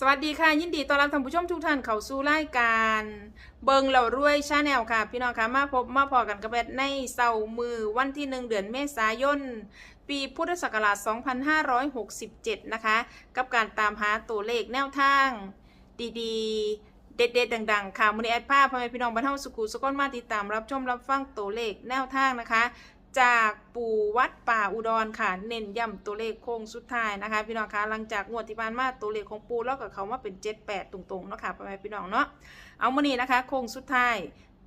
สวัสดีค่ะ ยินดีต้อนรับท่านผู้ชมทุกท่านเข้าสู่รายการ เบิงเหล่ารวยชาแนลค่ะ พี่น้องค่ะมาพบมาพอกันกับแบดในเสาร์มือวันที่หนึ่งเดือนเมษายน ปีพุทธศักราช 2567 นะคะ กับการตามหาตัวเลขแนวทาง ดีๆ เด็ดๆ ดังๆ ค่ะมือนี้แอดภาพพ่อแม่พี่น้องบรรเทาสุขุสุขนมาติดตามรับชมรับฟังตัวเลขแนวทางนะคะ จากปู่วัดป่าอุดรค่ะ เน้นย้ำตัวเลขโค้งสุดท้ายนะคะ พี่น้องคะหลังจากงวดที่ผ่านมาตัวเลขของปู่แล้วกับเขามาเป็น 78 ตรงๆเนาะค่ะพ่อแม่พี่น้องเนาะเอามื่อนี้นะคะโค้งสุดท้าย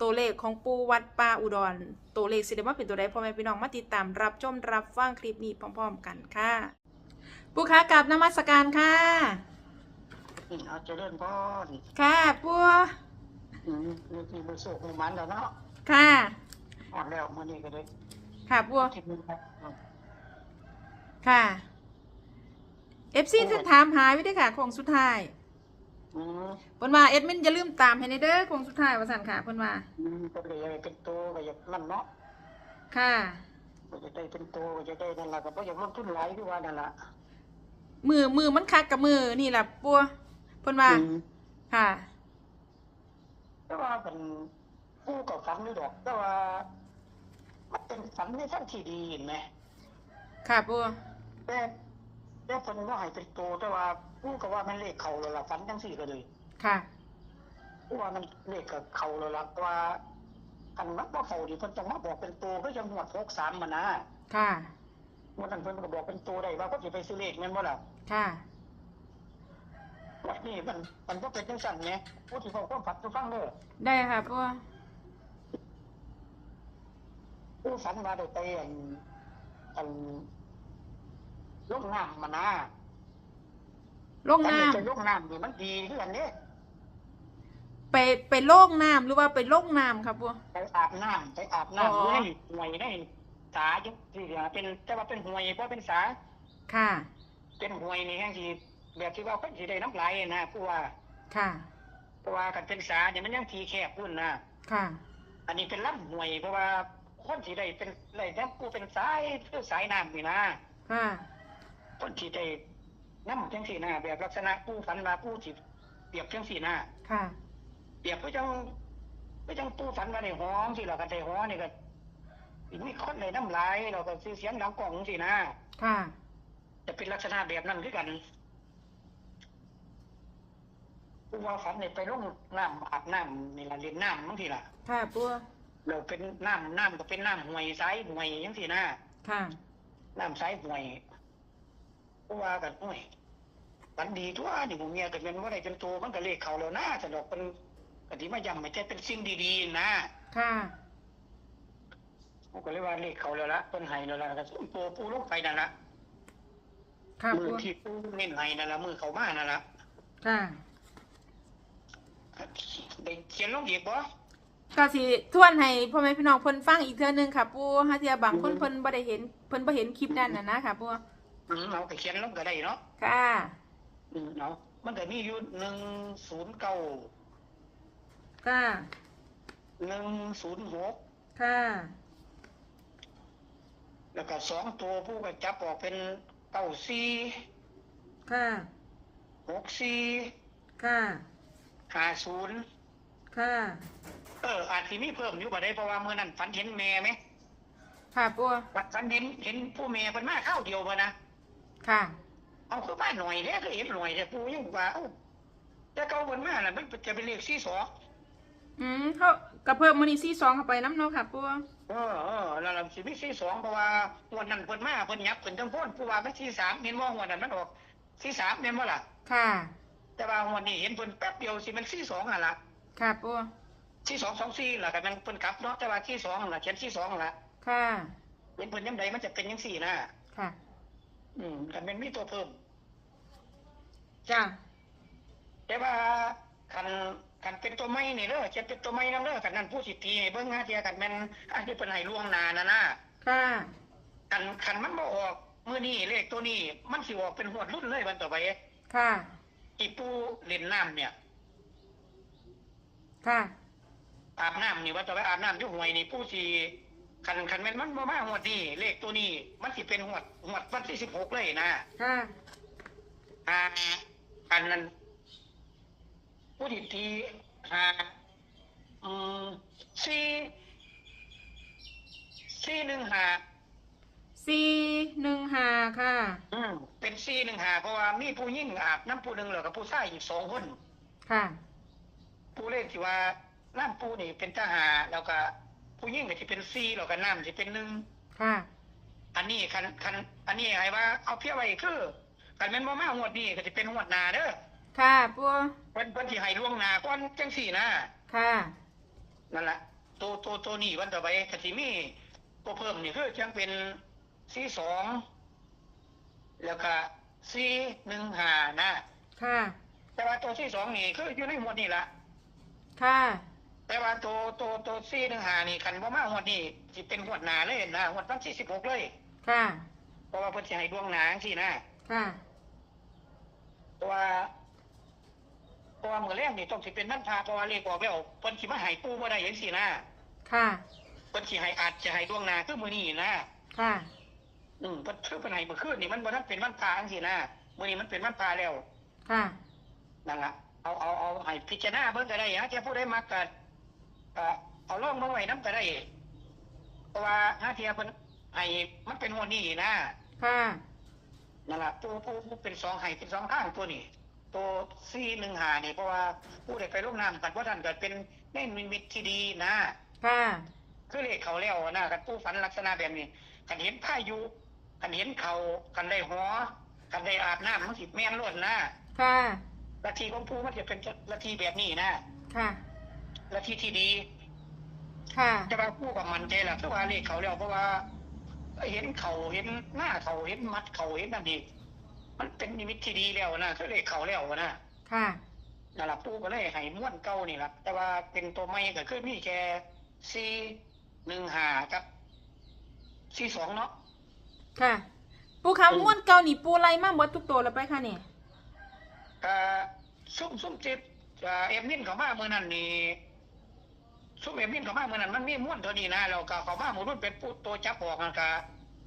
ตัวเลขของปู่วัดป่าอุดร ตัวเลขสิได้มาเป็นตัวใดพ่อแม่พี่น้องมาติดตามรับชมรับฟังคลิปนี้พร้อม ๆ กันค่ะปู่คะกราบนมัสการค่ะอืมเอาเจริญพรค่ะปู่อืมนี่ที่มันสุกมันแล้วเนาะค่ะออกแล้วมื้อนี้ก็เลย ค่ะปู่ที่มันครับอืมค่ะเอฟซีจะถามหาวิธีค่ะโค้งสุดท้ายอืมเพิ่นว่าเอ็ดมินอย่าลืมตามให้ในเด้อโค้งสุดท้ายว่าสั่นค่ะเพิ่นว่าอืมก็เลยอยากเป็นโตก็อยากนั่นเนาะค่ะก็จะได้เป็นโตก็จะได้นั่นล่ะก็บ่อยากลงทุนหลายคือว่านั่นล่ะมือมือมันคักกับมือนี่ล่ะปัวเพิ่นว่าอืมค่ะแต่ว่าเป็นผู้ก็ฝันอยู่ดอกแต่ว่า มันเป็นฝันในทางที่ดีเห็นไหมค่ะปัวแต่แต่เพิ่นว่าให้เป็นโตแต่ว่าผู้ก็ว่ามันเลขเข้าแล้วล่ะฝันจังซี่ก็เลยค่ะผู้ว่ามันเลขก็เข้าแล้วล่ะแต่ว่าคันมันบ่เข้าดิเพิ่นต้องมาบอกเป็นโตก็ยังหวด63มันนะค่ะวันนั้นเพิ่นก็บอกเป็นตัวได้ว่าก็สิไปซื้อเลขแม่นบ่ล่ะค่ะวันนี้มันมันบ่เป็นจังซั่นแหมผู้ที่เขาความฝันทุกฟังเด้อได้ค่ะปั วผู้ฝันว่าได้ไปอันอันลงน้ำมานะลงฝันน้ำว่าจะลงน้ำนี่มันดีคือกันเด้ไปไปโลกน้ำหรือว่าไปลงน้ำค่ะปัวไปอาบน้ำไปอาบน้ำอ๋ออยู่ในห่วยในสาอยู่ที่เหลือเป็นแต่ว่าเป็นห่วยบ่เป็นสาค่ะ เป็นห่วยนี่แห่งที่แบบที่ว่าเพิ่นสิได้น้ำไหลนะผู้ว่าค่ะเพราะว่ากันเป็นสาเนี่ยมันยังทีแคบพุ่นนะค่ะ อันนี้เป็นลำห่วยเพราะว่า คนที่ได้เป็นได้แน้ำกูเป็นสายคือสายน้ำนี่นะค่ะ คนที่ได้น้ำจังสีนะแบบลักษณะผู้ฝันมาผู้ที่เปรียบจังสีนะค่ะ เปรียบก็จังก็จังผู้ฝันมาในห้องที่เรากันในห้องนี่ก็มีคนในน้ำลายเราก็ซื้อเสียงดังกล่องสินะค่ะ จะเป็นลักษณะแบบนั้นคือกันผู้ว่าฝันเนี่ยไปลงน้ำอาบน้ำนี่ละเล่นน้ำบางทีล่ะ ค่ะปัว เราเป็นน้ำน้ำก็เป็นน้ำห่วยสายห่วยจังสีนะค่ะน้ำใสห่วยเพราะว่ากันห่วยฝันดีทั่วนี่ผมเมียกันเป็นว่าได้เป็นตัวมันก็เลขเขาแล้วนะแต่ดอกเป็นกติมาย้ำไม่ใช่เป็นสิ่งดีๆนะค่ะผมก็เลยว่าเลขเขาแล้วละเป็นไห้แล้วละก็ส้มโปปูลงไปนั่นละค่ะมืปัวที่ปูเน้นไห้นั่นละมือเขามานั่นละค่ะได้เขียนลงอีกบ่ ก็สิทวนให้พ่อแม่พี่น้องเพิ่นฟังอีกเทื่อนึงค่ะปัวฮะเทียบางคนเพิ่นบ่ได้เห็นเพิ่นบ่เห็นคลิปนั้นน่ะนะค่ะปัวอืมเอาไปเขียนลงก็ได้เนาะค่ะอืมเอามันก็มีอยู่หนึ่งศูนย์เก้าค่ะหนึ่งศูนย์หกค่ะ แล้วก็สองตัวผู้ก็จับออกเป็นเก้าสี่ค่ะหกสี่ค่ะห้าศูนย์ค่ะ เอออาจสิมีเพิ่มอยู่บ่ได้เพราะว่าเมื่อนั้นฝันเห็นแม่ไหมค่ะปัวฝันเห็นเห็นผู้แม่เป็นมาเข้าวเดียวบ่นะค่ะเอาคือมาหน่อยแท้ก็เห็นหน่อยแต่ผู้ยังว่าเอ้าแต่เก่าเพิ่นมาน่ะมันจะเป็นเลขสี่สองอืมเขากระเพิ่มมานี่ซี่สองเข้าไปน้ำเนาะค่ะปัวเออเออแล้วเราสิมีสี่สองเพราะว่าวันนั้นเพิ่นมาเพิ่นยับเพิ่นจังพ้นผู้ว่าเป็นสี่สามเห็นว่าวันนั้นมันออกสี่สามเห็นบ่ล่ะค่ะ แต่ว่าวันนี้เห็นเพิ่นแป๊บเดียวสิมันสี่สองอะล่ะค่ะปั วสี่สองสองสี่ล่ะก็มันเพิ่นกลับเนาะแต่ว่าสี่สองล่ะเขียนสี่สองล่ะค่ะเป็นเพิ่นยังไดมันจะเป็นจังสี่นะค่ะ อืมกันเป็นมีตัวเพิ่ม จ้าแต่ว่าคันคันเป็นตัวไม้นี่เด้อจะเป็นตัวไม้นำเด้อคันนั้นผู้สิตีให้เบิ่งหาเทียกันแม่นอันที่เพิ่นให้ล่วงหน้านะนะค่ะคันคันมันบ่ออกมื้อนี้เลขตัวนี้ มันสิออกเป็นหวดรุ่นเลยวันต่อไปค่ะอีปูเล่นน้ำเนี่ย ค่ะ อาบน้ำนี่วันต่อไปอาบน้ำอยู่ห้วยนี่ผู้สิคันคันแม่นมันบ่มาหวดนี้เลขตัวนี้ มันสิเป็นหวดหวดวันที่16เลยนะค่ะอ่าอันนั้นผู้ที่ตีหาอืมสี่สี่หนึ่งหาสี่หนึ่งห้าค่ะ อืมเป็นสี่หนึ่งหาเพราะว่ามีผู้ยิ่งอาบน้ำผู้หนึ่งแล้วกับผู้ชายอีกสองคนค่ะ ผู้เล่นที่ว่า น้ำผู้นี่เป็นทหารแล้วก็ ผู้ยิ่งก็ที่เป็นสี่แล้วก็น้ำที่เป็นหนึ่งค่ะ อันนี้คันคันอันนี้ไงว่าเอาเพี้ยไว้คือคันแม่นบ่มาหวดนี้ก็จะเป็นหวดหนาเด้อค่ะปูเพิ่นเพิ่นสิให้ล่วงหน้าก่อนจังสี่นะค่ะนั่นล่ะตัวตัวตัวนี้วันต่อไปก็สิมีตัวเพิ่มนี่คือจังเป็นสี่สองแล้วก็สี่หนึ่งห้านะค่ะ แต่ว่าตัวที่สองนี่คืออยู่ในหมวดนี่ละค่ะ แต่ว่าตัวตัวตัวสี่หนึ่งห้านี่คันบ่มาหมวดนี่สิเป็นหวดหนาเลยนะหวดวันที่สิบหกเลย ค่ะ เพราะว่าเพิ่นสิให้ล่วงหน้าจังซี่นะค่ะเพราะว่าเพราะว่ามื้อแรกนี่ต้องสิเป็นวันพระเพราะว่าเลขออกแล้วเพิ่นสิมาให้ปู่บ่ได้จังซี่นะค่ะ เพิ่นสิให้อาจจะให้ล่วงหน้าคือมื้อนี้นะค่ะ อืมเพิ่นคือเพิ่นให้เมื่อคืนนี่มันบ่ทันเป็นวันพระจังซี่นะมื้อนี้มันเป็นวันพระแล้วค่ะ นั่นล่ะเอาเอาเอาให้พิจารณาเบิ่งก็ได้ฮะจะผู้ใดมักก็ ก็เอาลองมาไว้นํก็ได้ เพราะว่าหาเทียเพิ่นให้มันเป็นงวดนี้นะค่ะนั่นล่ะผู้ผู้ผู้เป็นสองให้เป็นสองทางตัวนี้ตัวสี่หนึ่งหานี่เพราะว่าผู้ใดไปลงน้ำกันเพราะท่านเกิดเป็นในมิมิตที่ดีนะค่ะคือเลขเขาแล้วนะกันผู้ฝันลักษณะแบบนี้กันเห็นพายุกันเห็นเขากันได้หัวกันได้อาบน้ำมันสิแม่นล้วนนะค่ะลัทธิของผู้มันจะเป็นลัทธิแบบนี้นะค่ะ ลัทธิที่ดี ค่ะ แต่ว่าผู้กับมันใจละคือว่าเลขเขาแล้วเพราะว่า เห็นเขาเห็นหน้าเขาเห็นมัดเขาเห็นนั่นนี่มันเป็นนิมิตที่ดีแล้วนะคือเลขเขาแล้วนะค่ะนั่นแหละปูก็เลยให้ม้วนเก่านี่แหละแต่ว่าเป็นตัวใหม่ก็คือมีแค่ซีหนึ่งหากับซีสองเนาะค่ะ ปูคำม้วนเก่านี่ปูไล่มาหมดทุกตัวแล้วไปค่ะเนี่ยก็ซุ่มซุ่มจิต อ่าเอ็มนินเขามาเมื่อนั้นนี่ซุ่มเอ็มนินเขามาเมื่อนั้นมันมีม้วนตัวนี้นะแล้วก็เขามาหมูรุ่นเป็นปูตัวจับออกนะก็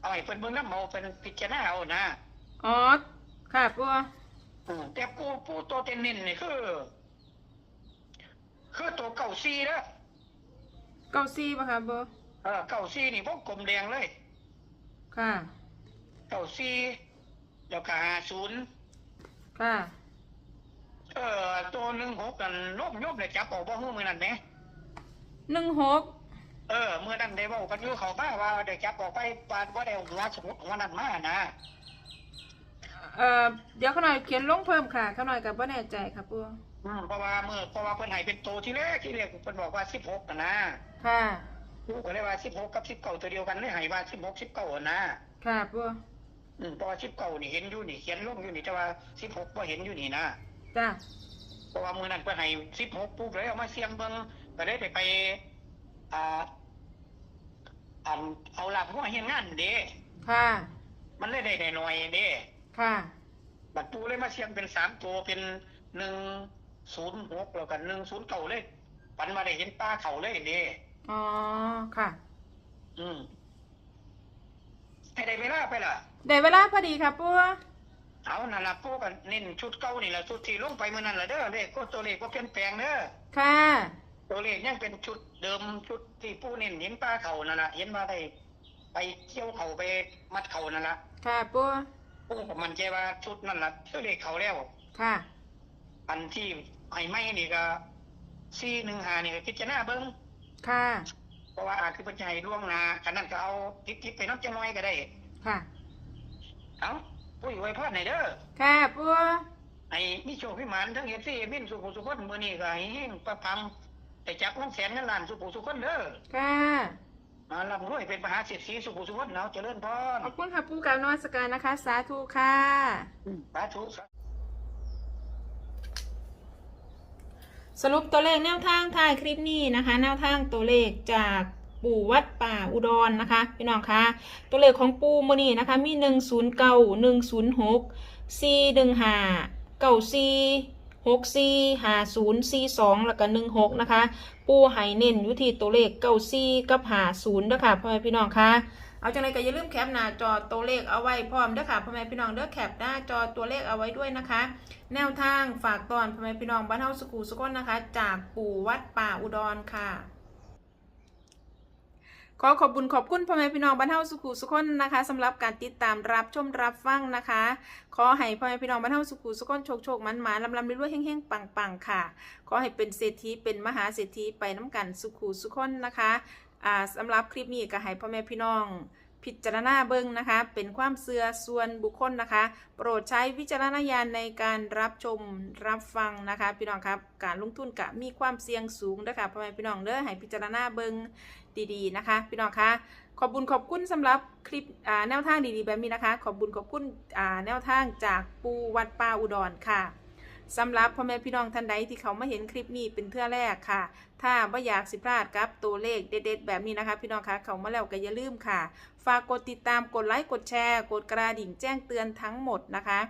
เอาให้เป็นเบิ่งน้ำเมาเป็นพิจารณาเอานะอ๋อค่ะปูอืมแต่ปูปูตัวเต็นเน้นนี่คือ คือตัวเก่าซีนะเก้าซี่ป่ะคะปูเออเก่าซีนี่พวกกลมแดงเลย ค่ะเก้าสี่แล้วก็ห้าศูนย์ค่ะ เอ่อตัวหนึ่งหกกันโลบยบเลยจับออกบ่ฮู้มื้อนั้นแหมหนึ่งหกเออมื้อนั้นได้เว้ากันอยู่เขาบ้าว่าได้จับออกไปปานบ่ได้เอาหัวสมุดหัวนั้นมานะเอ่อเดี๋ยวเขาหน่อยเขียนลงเพิ่มค่ะเขาหน่อยกับว่าแน่ใจค่ะปูอืมเพราะว่ามื้อเพราะว่าเพิ่นให้เป็นตัวที่แรกที่แรกเพิ่นบอกว่า16น่ะนะค่ะกูก็เลยว่า16กับ19ตัวเดียวกันเลยให้ว่า16 19นะค่ะปูอืมเพราะว่า19นี่เห็นอยู่นี่เขียนลงอยู่นี่แต่ว่า16บ่เห็นอยู่นี่นะ จ้าเพราะว่ามื้อนั้นเพิ่นให้16ปุ๊บเลยเอามาเสี่ยงเบิ่งก็เลยไปไปอ่าอันเอาหลักหัวเฮียนงานเด้ค่ะ มันเลยได้หน่อยๆเด้ค่ะ บัตรปูเลยมาเชียงเป็นสามตัวเป็นหนึ่งศูนย์หกแล้วกันหนึ่งศูนย์เก่าเลยปันมาได้เห็นป้าเขาเลยเด้อ๋อค่ะ อืมให้ได้เวลาไปล่ะ ได้เวลาพอดีค่ะปู เอานั่นล่ะปูกันเน้นชุดเก่านี่แหละชุดที่ลงไปเมื่อนั้นละเด้อเลขก็ตัวเลขก็เปลี่ยนแปลงเด้อค่ะตัวเลขยังเป็นชุดเดิมชุดที่ปูเน้นเห็นป้าเขานั่นละเห็นมาได้ไปเที่ยวเขาไปมัดเขานั่นละค่ะปูปูก็มันใจว่าชุดนั่นละตัวเลขเขาแล้วค่ะอันที่ไอ้ไม่นี่ก็ซี่หนึ่งหานี่ก็พิจารณาเบิ้งค่ะเพราะว่าอาจคือปัจจัยล่วงหนาขนาดก็เอาทิปๆไปน้ำจะน้อยก็ได้ ค่ะ เอา ปุ้ยไว้พอดไหนอยเด้อค่ะปูไอ้มีโชคพิมานทั้งเอฟซีมินสุขุสุขคนมือนี่ก็ให้เฮงประพังแต่จับเงินแสนเงินล้านสุขุสุขคนเด้อค่ะมาลำรวยเป็นมหาเศรษฐีสุขุสุขคนเนาะเจริญพรขอบคุณค่ะปูกับนวัสการนะคะ สาธุค่ะสาธุสรุปตัวเลขแนวทางท้ายคลิปนี้นะคะ แนวทางตัวเลขจาก ปู่วัดป่าอุดรนะคะพี่น้องคะตัวเลขของปู่มือนี้นะคะ มี1 0 9 1 0 6 4 1 5 9 4หกสี่ห้าศูนย์สี่สองแล้วก็หนึ่งหกนะคะ ปูไห้เน้นอยู่ที่ตัวเลขเก้าสี่กับห้าศูนย์เด้อค่ะพ่อแม่พี่น้องคะเอาจังไรก็อย่าลืมแคปหน้าจอตัวเลขเอาไว้พร้อมเด้อค่ะพ่อแม่พี่น้องเด้อแคปหน้าจอตัวเลขเอาไว้ด้วยนะคะ แนวทางฝากตอนพ่อแม่พี่น้องบ้านเฮาสกูสกลนะคะ จากปู่วัดป่าอุดรค่ะ ขอขอบคุญขอบคุณพ่อแม่พี่น้องบ้านเฮาสุขุสุขคนนะคะสำหรับการติดตามรับชมรับฟังนะคะ ขอให้พ่อแม่พี่น้องบ้านเฮาสุขุสุขคนโชคโชคมันหมาลำลำรวยๆแห้งๆปังๆค่ะ ขอให้เป็นเศรษฐีเป็นมหาเศรษฐีไปน้ำกันสุขุสุขคนนะคะอ่าสำหรับคลิปนี้ก็ให้พ่อแม่พี่น้อง พิจารณาเบิ่งนะคะ เป็นความเสื่อส่วนบุคคลนะคะ โปรดใช้วิจารณญาณในการรับชมรับฟังนะคะ พี่น้องครับ การลงทุนกะมีความเสี่ยงสูงนะคะพ่อแม่พี่น้องเด้อให้พิจารณาเบิ่งดีๆนะคะ พี่น้องคะขอบบุญขอบคุณสำหรับคลิปแนวทางดีๆแบบนี้นะคะ ขอบบุญขอบคุณแนวทางจากปูวัดป่าอุดรค่ะ สำหรับพ่อแม่พี่น้องท่านใดที่เขามาเห็นคลิปนี้เป็นเทื่อแรกค่ะ ถ้าไม่อยากสิพลาดกับตัวเลขเด็ดๆ แบบนี้นะคะ พี่น้องคะเขามาแล้วก็อย่าลืมค่ะ ฝากกดติดตามกดไลค์กดแชร์ กดกระดิ่งแจ้งเตือนทั้งหมดนะคะ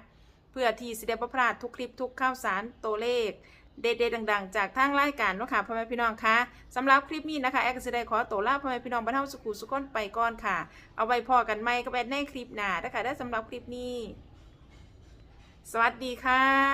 เพื่อที่สิได้บ่พลาดทุกคลิปทุกข่าวสารตัวเลขเด็ดๆดังๆ จากทางรายการเนาะค่ะพ่อแม่พี่น้องคะสำหรับคลิปนี้นะคะแอคก็สิได้ขอตัวลาพ่อแม่พี่น้องบ้านเฮาสุขุสุขนไปก่อนค่ะ เอาไว้พอกันใหม่กับแอดในคลิปหน้านะคะได้สำหรับคลิปนี้ สวัสดีค่ะ